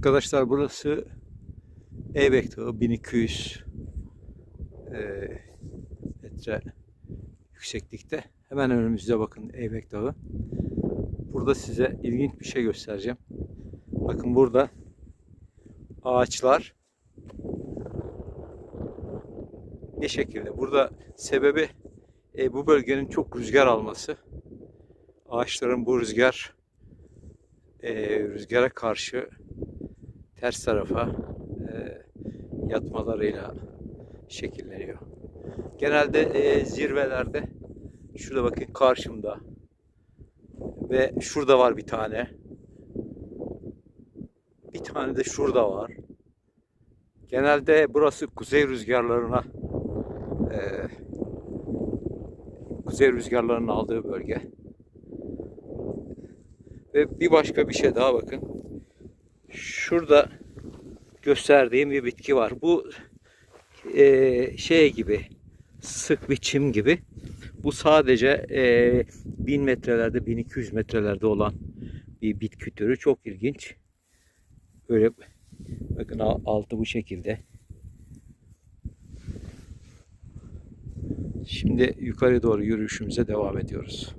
Arkadaşlar burası Eybek Dağı 1200 eee, metre yükseklikte. Hemen önümüzde bakın Eybek Dağı. Burada size ilginç bir şey göstereceğim. Bakın burada ağaçlar ne şekilde? Burada sebebi e, bu bölgenin çok rüzgar alması. Ağaçların bu rüzgar e, rüzgara karşı ters tarafa e, yatmalarıyla şekilleniyor. Genelde e, zirvelerde şurada bakın karşımda ve şurada var bir tane. Bir tane de şurada var. Genelde burası kuzey rüzgarlarına e, kuzey rüzgarlarının aldığı bölge. Ve bir başka bir şey daha bakın. Şurada gösterdiğim bir bitki var. Bu e, şey gibi sık bir çim gibi. Bu sadece e, 1000 metrelerde 1200 metrelerde olan bir bitki türü. Çok ilginç. Böyle bakın al- altı bu şekilde. Şimdi yukarı doğru yürüyüşümüze devam ediyoruz.